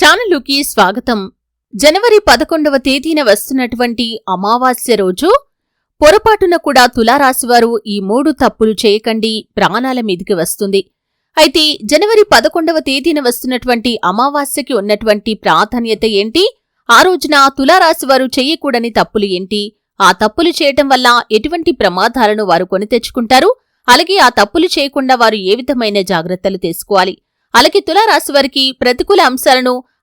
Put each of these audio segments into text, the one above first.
ఛానలుకి స్వాగతం. జనవరి పదకొండవ తేదీన వస్తున్నటువంటి అమావాస్య రోజు పొరపాటున కూడా తులారాశివారు ఈ మూడు తప్పులు చేయకండి ప్రాణాల మీదికి వస్తుంది. అయితే జనవరి పదకొండవ తేదీన వస్తున్నటువంటి అమావాస్యకి ఉన్నటువంటి ప్రాధాన్యత ఏంటి? ఆ రోజున తులారాశివారు చేయకూడని తప్పులు ఏంటి? ఆ తప్పులు చేయటం వల్ల ఎటువంటి ప్రమాదాలను వారు కొని తెచ్చుకుంటారు? అలాగే ఆ తప్పులు చేయకుండా వారు ఏ విధమైన జాగ్రత్తలు తీసుకోవాలి? అలాగే తులారాశి వారికి ప్రతికూల అంశాలను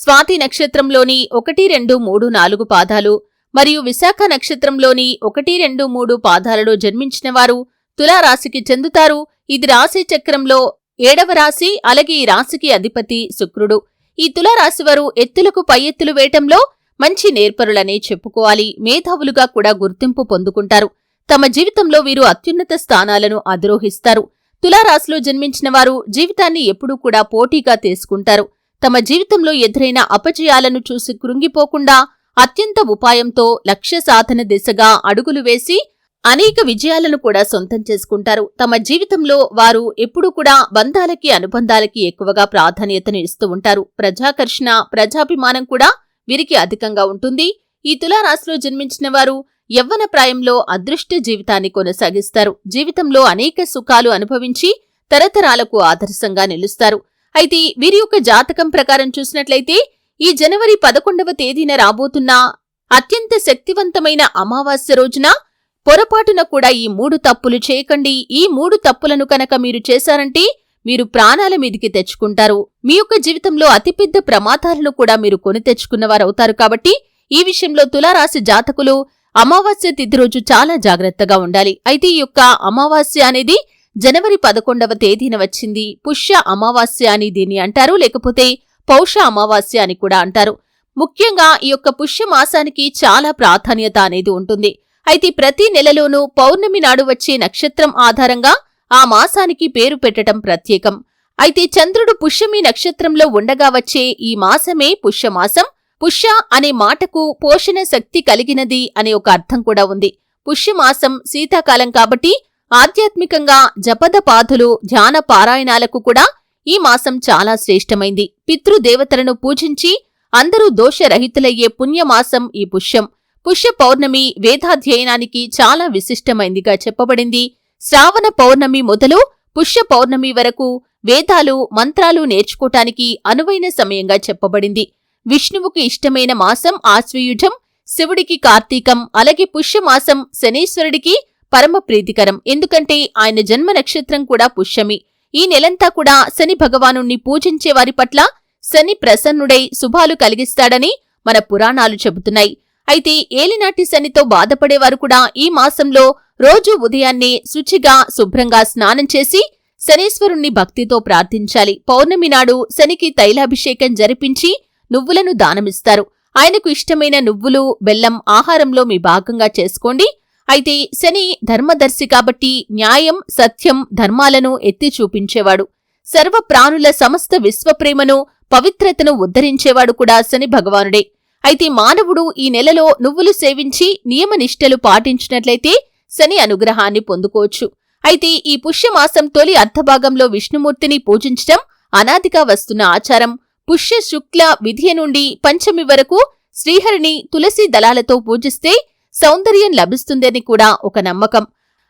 స్వాతి నక్షత్రంలోని ఒకటి రెండు మూడు నాలుగు పాదాలు మరియు విశాఖ నక్షత్రంలోని ఒకటి రెండు మూడు పాదాలలో జన్మించినవారు తులారాశికి చెందుతారు. ఇది రాశి చక్రంలో ఏడవ రాశి అలాగే ఈ రాశికి అధిపతి శుక్రుడు. ఈ తులారాశి వారు ఎత్తులకు పై ఎత్తులు వేయటంలో మంచి నేర్పరులనే చెప్పుకోవాలి. మేధావులుగా కూడా గుర్తింపు పొందుకుంటారు. తమ జీవితంలో వీరు అత్యున్నత స్థానాలను అధిరోహిస్తారు. తులారాశిలో జన్మించిన వారు జీవితాన్ని ఎప్పుడూ కూడా పోటీగా తీసుకుంటారు. తమ జీవితంలో ఎదురైన అపజయాలను చూసి కృంగిపోకుండా అత్యంత ఉపాయంతో లక్ష్య సాధన దిశగా అడుగులు వేసి అనేక విజయాలను కూడా సొంతం చేసుకుంటారు. తమ జీవితంలో వారు ఎప్పుడూ కూడా బంధాలకి అనుబంధాలకి ఎక్కువగా ప్రాధాన్యతను ఇస్తూ ఉంటారు. ప్రజాకర్షణ ప్రజాభిమానం కూడా వీరికి అధికంగా ఉంటుంది. ఈ తులారాశిలో జన్మించిన వారు యవ్వన ప్రాయంలో అదృష్ట జీవితాన్ని కొనసాగిస్తారు. జీవితంలో అనేక సుఖాలు అనుభవించి తరతరాలకు ఆదర్శంగా నిలుస్తారు. అయితే వీరి యొక్క జాతకం ప్రకారం చూసినట్లయితే ఈ జనవరి పదకొండవ తేదీన రాబోతున్న అత్యంత శక్తివంతమైన అమావాస్య రోజున పొరపాటున కూడా ఈ మూడు తప్పులు చేయకండి. ఈ మూడు తప్పులను కనుక మీరు చేశారంటే మీరు ప్రాణాల మీదికి తెచ్చుకుంటారు. మీ యొక్క జీవితంలో అతిపెద్ద ప్రమాదాలను కూడా మీరు కొని తెచ్చుకున్నవారవుతారు కాబట్టి ఈ విషయంలో తులారాశి జాతకులు అమావాస్య తిథి రోజు చాలా జాగ్రత్తగా ఉండాలి. అయితే ఈ యొక్క అమావాస్య అనేది జనవరి పదకొండవ తేదీన వచ్చింది. పుష్య అమావాస్య అని దీన్ని అంటారు. లేకపోతే పౌష అమావాస్య అని కూడా అంటారు. ముఖ్యంగా ఈ యొక్క పుష్య మాసానికి చాలా ప్రాధాన్యత అనేది ఉంటుంది. అయితే ప్రతి నెలలోనూ పౌర్ణమి నాడు వచ్చే నక్షత్రం ఆధారంగా ఆ మాసానికి పేరు పెట్టడం ప్రత్యేకం. అయితే చంద్రుడు పుష్యమి నక్షత్రంలో ఉండగా వచ్చే ఈ మాసమే పుష్యమాసం పుష్య అనే మాటకు పోషణ శక్తి కలిగినది అనే ఒక అర్థం కూడా ఉంది. పుష్యమాసం శీతాకాలం కాబట్టి ఆధ్యాత్మికంగా జపదపాధులు ధ్యాన పారాయణాలకు కూడా ఈ మాసం చాలా శ్రేష్టమైంది. పితృదేవతలను పూజించి అందరూ దోషరహితులయ్యే పుణ్యమాసం ఈ పుష్యం. పుష్య పౌర్ణమి వేదాధ్యయనానికి చాలా విశిష్టమైందిగా చెప్పబడింది. శ్రావణ పౌర్ణమి మొదలు పుష్య పౌర్ణమి వరకు వేదాలు మంత్రాలు నేర్చుకోటానికి అనువైన సమయంగా చెప్పబడింది. విష్ణువుకి ఇష్టమైన మాసం ఆశ్వయుజం శివుడికి కార్తీకం అలాగే పుష్యమాసం శనీశ్వరుడికి పరమ ప్రీతికరం. ఎందుకంటే ఆయన జన్మ నక్షత్రం కూడా పుష్యమి. ఈ నెలంతా కూడా శని భగవాను పూజించే వారి పట్ల శని ప్రసన్నుడై శుభాలు కలిగిస్తాడని మన పురాణాలు చెబుతున్నాయి. అయితే ఏలినాటి శనితో బాధపడేవారు కూడా ఈ మాసంలో రోజు ఉదయాన్నే శుచిగా శుభ్రంగా స్నానం చేసి శనీశ్వరుణ్ణి భక్తితో ప్రార్థించాలి. పౌర్ణమి నాడు శనికి తైలాభిషేకం జరిపించి నువ్వులను దానమిస్తారు. ఆయనకు ఇష్టమైన నువ్వులు బెల్లం ఆహారంలో మీ భాగంగా చేసుకోండి. అయితే శని ధర్మదర్శి కాబట్టి న్యాయం సత్యం ధర్మాలను ఎత్తి చూపించేవాడు. సర్వ ప్రాణుల సమస్త విశ్వప్రేమను పవిత్రతను ఉద్ధరించేవాడు కూడా శని భగవానుడే. అయితే మానవుడు ఈ నెలలో నువ్వులు సేవించి నియమనిష్టలు పాటించినట్లయితే శని అనుగ్రహాన్ని పొందుకోవచ్చు. అయితే ఈ పుష్యమాసం తొలి అర్ధభాగంలో విష్ణుమూర్తిని పూజించటం అనాదిగా వస్తున్న ఆచారం. పుష్య శుక్ల విధియ నుండి పంచమి వరకు శ్రీహరిని తులసి దళాలతో పూజిస్తే సౌందర్యం లభిస్తుందని కూడా ఒక నమ్మకం.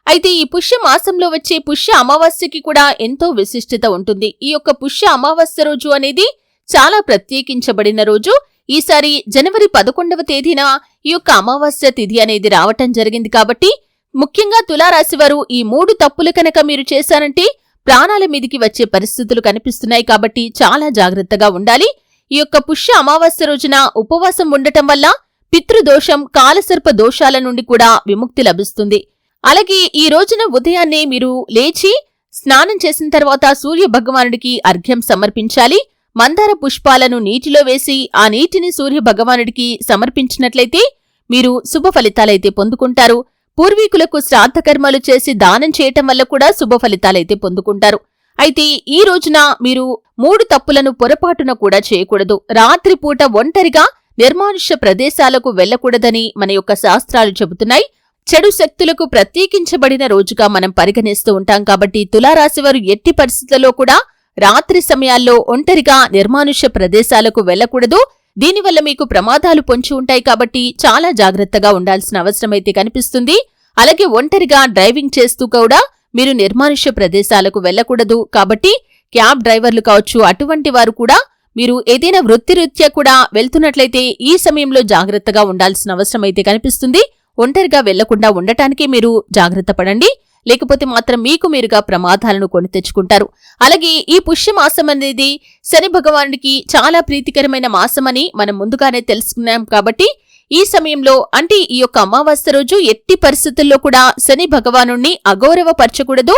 అయితే ఈ పుష్య మాసంలో వచ్చే పుష్య అమావాస్యకి కూడా ఎంతో విశిష్టత ఉంటుంది. ఈ యొక్క పుష్య అమావాస్య రోజు అనేది చాలా ప్రత్యేకించబడిన రోజు. ఈసారి జనవరి పదకొండవ తేదీన ఈ యొక్క అమావాస్య తిథి అనేది రావటం జరిగింది కాబట్టి ముఖ్యంగా తులారాశివారు ఈ మూడు తప్పులు కనుక మీరు చేశారంటే ప్రాణాల మీదికి వచ్చే పరిస్థితులు కనిపిస్తున్నాయి కాబట్టి చాలా జాగ్రత్తగా ఉండాలి. ఈ యొక్క పుష్య అమావాస్య రోజున ఉపవాసం ఉండటం వల్ల పితృదోషం కాలసర్ప దోషాల నుండి కూడా విముక్తి లభిస్తుంది. అలాగే ఈ రోజున ఉదయాన్నే మీరు లేచి స్నానం చేసిన తర్వాత సూర్య భగవానుడికి అర్ఘ్యం సమర్పించాలి. మందార పుష్పాలను నీటిలో వేసి ఆ నీటిని సూర్య భగవానుడికి సమర్పించినట్లయితే మీరు శుభ ఫలితాలైతే పొందుకుంటారు. పూర్వీకులకు శ్రాద్ధకర్మలు చేసి దానం చేయటం వల్ల కూడా శుభ ఫలితాలైతే పొందుకుంటారు. అయితే ఈ రోజున మీరు మూడు తప్పులను పొరపాటున కూడా చేయకూడదు. రాత్రిపూట ఒంటరిగా నిర్మానుష్య ప్రదేశాలకు వెళ్ళకూడదని మన యొక్క శాస్త్రాలు చెబుతున్నాయి. చెడు శక్తులకు ప్రత్యేకించబడిన రోజుగా మనం పరిగణిస్తూ ఉంటాం కాబట్టి తులారాశివారు ఎట్టి పరిస్థితుల్లో కూడా రాత్రి సమయాల్లో ఒంటరిగా నిర్మానుష్య ప్రదేశాలకు వెళ్ళకూడదు దీనివల్ల మీకు ప్రమాదాలు పొంచి ఉంటాయి కాబట్టి చాలా జాగ్రత్తగా ఉండాల్సిన అవసరమైతే కనిపిస్తుంది. అలాగే ఒంటరిగా డ్రైవింగ్ చేస్తూ కూడా మీరు నిర్మానుష్య ప్రదేశాలకు వెళ్ళకూడదు కాబట్టి క్యాబ్ డ్రైవర్లు కావచ్చు అటువంటి వారు కూడా మీరు ఏదైనా వృత్తిరీత్యా కూడా వెళ్తున్నట్లయితే ఈ సమయంలో జాగ్రత్తగా ఉండాల్సిన అవసరం అయితే కనిపిస్తుంది. ఒంటరిగా వెళ్ళకుండా ఉండటానికి మీరు జాగ్రత్త పడండి. లేకపోతే మాత్రం మీకు మీరుగా ప్రమాదాలను కొని తెచ్చుకుంటారు. అలాగే ఈ పుష్యమాసం అనేది శని భగవానుడికి చాలా ప్రీతికరమైన మాసమని మనం ముందుగానే తెలుసుకున్నాం కాబట్టి ఈ సమయంలో అంటే ఈ యొక్క అమావాస్య రోజు ఎట్టి పరిస్థితుల్లో కూడా శని భగవాను అగౌరవపరచకూడదు.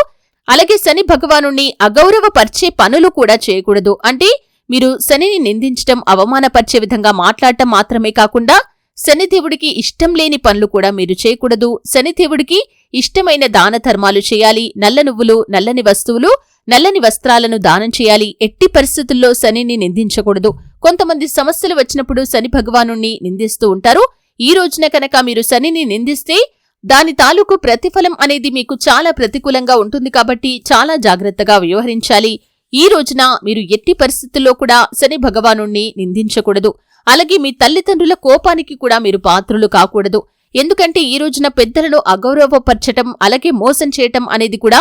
అలాగే శని భగవాను అగౌరవపరిచే పనులు కూడా చేయకూడదు. అంటే మీరు శనిని నిందించటం అవమానపరిచే విధంగా మాట్లాడటం మాత్రమే కాకుండా శనిదేవుడికి ఇష్టం లేని పనులు కూడా మీరు చేయకూడదు. శనిదేవుడికి ఇష్టమైన దాన ధర్మాలు చేయాలి. నల్ల నువ్వులు నల్లని వస్తువులు నల్లని వస్త్రాలను దానం చేయాలి. ఎట్టి పరిస్థితుల్లో శనిని నిందించకూడదు. కొంతమంది సమస్యలు వచ్చినప్పుడు శని భగవాను నిందిస్తూ ఉంటారు. ఈ రోజున కనుక మీరు శనిని నిందిస్తే దాని తాలూకు ప్రతిఫలం అనేది మీకు చాలా ప్రతికూలంగా ఉంటుంది కాబట్టి చాలా జాగ్రత్తగా వ్యవహరించాలి. ఈ రోజున మీరు ఎట్టి పరిస్థితుల్లో కూడా శని భగవాను నిందించకూడదు. అలాగే మీ తల్లిదండ్రుల కోపానికి కూడా మీరు పాత్రులు కాకూడదు. ఎందుకంటే ఈ రోజున పెద్దలను అగౌరవపరచటం అలాగే మోసం చేయటం అనేది కూడా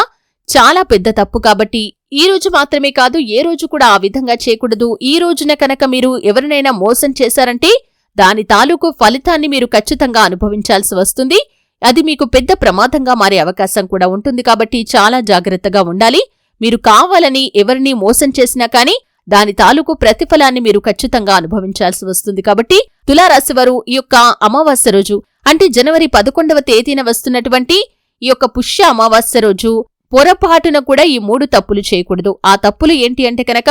చాలా పెద్ద తప్పు కాబట్టి ఈ రోజు మాత్రమే కాదు ఏ రోజు కూడా ఆ విధంగా చేయకూడదు. ఈ రోజున కనుక మీరు ఎవరినైనా మోసం చేశారంటే దాని తాలూకు ఫలితాన్ని మీరు ఖచ్చితంగా అనుభవించాల్సి వస్తుంది. అది మీకు పెద్ద ప్రమాదంగా మారే అవకాశం కూడా ఉంటుంది కాబట్టి చాలా జాగ్రత్తగా ఉండాలి. మీరు కావాలని ఎవరినీ మోసం చేసినా కానీ దాని తాలూకు ప్రతిఫలాన్ని మీరు ఖచ్చితంగా అనుభవించాల్సి వస్తుంది. కాబట్టి తులారాశివారు ఈ యొక్క అమావాస్య రోజు అంటే జనవరి పదకొండవ తేదీన వస్తున్నటువంటి ఈ యొక్క పుష్య అమావాస్య రోజు పొరపాటున కూడా ఈ మూడు తప్పులు చేయకూడదు. ఆ తప్పులు ఏంటి అంటే కనుక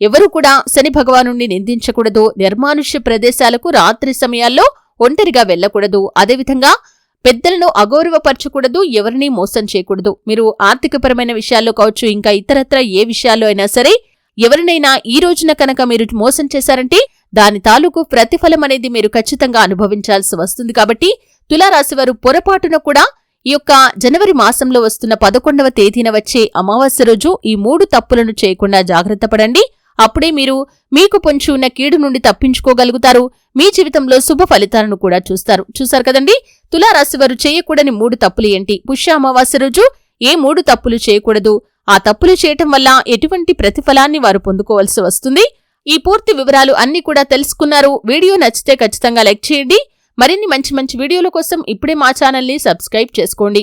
ఎవరు కూడా శని భగవాను నిందించకూడదు. నిర్మానుష్య ప్రదేశాలకు రాత్రి సమయాల్లో ఒంటరిగా వెళ్ళకూడదు అదేవిధంగా పెద్దలను అగౌరవపరచకూడదు ఎవరినీ మోసం చేయకూడదు. మీరు ఆర్థికపరమైన విషయాల్లో కావచ్చు ఇంకా ఇతరత్ర ఏ విషయాల్లో అయినా సరే ఎవరినైనా ఈ రోజున కనుక మీరు మోసం చేశారంటే దాని తాలూకు ప్రతిఫలం అనేది మీరు ఖచ్చితంగా అనుభవించాల్సి వస్తుంది. కాబట్టి తులారాశివారు పొరపాటున కూడా ఈ యొక్క జనవరి మాసంలో వస్తున్న పదకొండవ తేదీన వచ్చే అమావాస్య రోజు ఈ మూడు తప్పులను చేయకుండా జాగ్రత్త పడండి. అప్పుడే మీరు మీకు పొంచి ఉన్న కీడు నుండి తప్పించుకోగలుగుతారు. మీ జీవితంలో శుభ ఫలితాలను కూడా చూస్తారు. చూశారు కదండి? తులారాశి వారు చేయకూడని మూడు తప్పులు ఏంటి? పుష్య అమావాస్య రోజు ఏ మూడు తప్పులు చేయకూడదు? ఆ తప్పులు చేయటం వల్ల ఎటువంటి ప్రతిఫలాన్ని వారు పొందుకోవాల్సి వస్తుంది? ఈ పూర్తి వివరాలు అన్ని కూడా తెలుసుకున్నారు. వీడియో నచ్చితే ఖచ్చితంగా లైక్ చేయండి. మరిన్ని మంచి మంచి వీడియోల కోసం ఇప్పుడే మా ఛానల్ని సబ్స్క్రైబ్ చేసుకోండి.